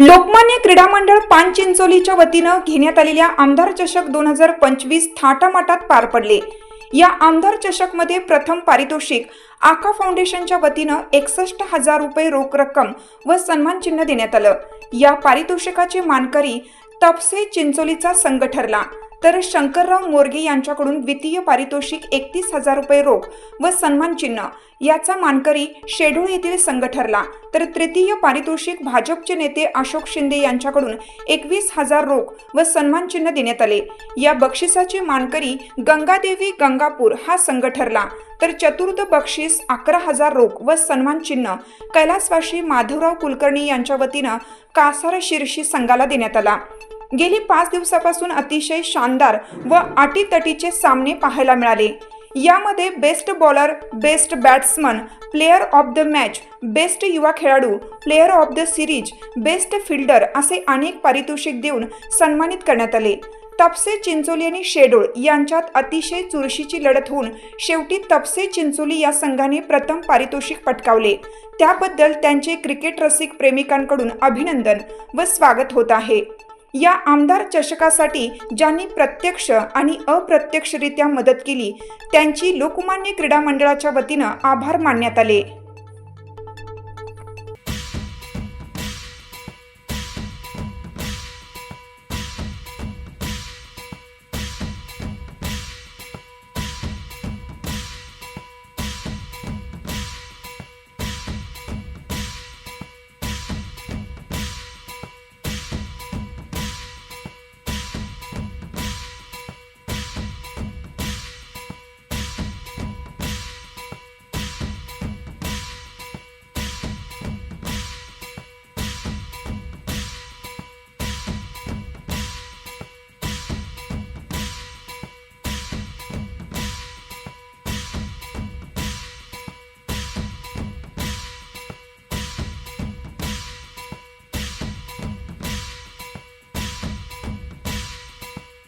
लोकमान्य क्रीडा मंडळ पानचिंचोलीच्या वतीनं घेण्यात आलेल्या आमदार चषक दोन हजार पंचवीस थाटामाटात पार पडले. या आमदार चषकमध्ये प्रथम पारितोषिक आका फाउंडेशनच्या वतीनं एकसष्ट हजार रुपये रोख रक्कम व सन्मान चिन्ह देण्यात आलं. या पारितोषिकाचे मानकरी तपसे चिंचोलीचा संघ ठरला. तर शंकरराव मोरगे यांच्याकडून द्वितीय पारितोषिक एकतीस हजार रुपये रोख व सन्मान चिन्ह याचा मानकरी शेडूळ येथील संघ ठरला. तर तृतीय पारितोषिक भाजपचे नेते अशोक शिंदे यांच्याकडून एकवीस हजार रोख व सन्मान चिन्ह देण्यात आले. या बक्षिसाचे मानकरी गंगादेवी गंगापूर हा संघ ठरला. तर चतुर्थ बक्षीस अकरा हजार रोख व सन्मान चिन्ह कैलासवासी माधवराव कुलकर्णी यांच्या वतीनं कासार शिरशी संघाला देण्यात आला. गेली पाच दिवसापासून अतिशय शानदार व अटीतटीचे सामने पाहायला मिळाले. यामध्ये best bowler best batsman player of the match best युवा खेळाडू player of the series best fielder असे अनेक पारितोषिक देऊन सन्मानित करण्यात आले. तपसे चिंचोली आणि शेडोळ यांच्यात अतिशय चुरशीची लढत होऊन शेवटी तपसे चिंचोली या संघाने प्रथम पारितोषिक पटकावले. त्याबद्दल त्यांचे क्रिकेट रसिक प्रेमिकांकडून अभिनंदन व स्वागत होत आहे. या आमदार चषकासाठी ज्यांनी प्रत्यक्ष आणि अप्रत्यक्षरित्या मदत केली त्यांची लोकमान्य क्रीडा मंडळाच्या वतीनं आभार मानण्यात आले.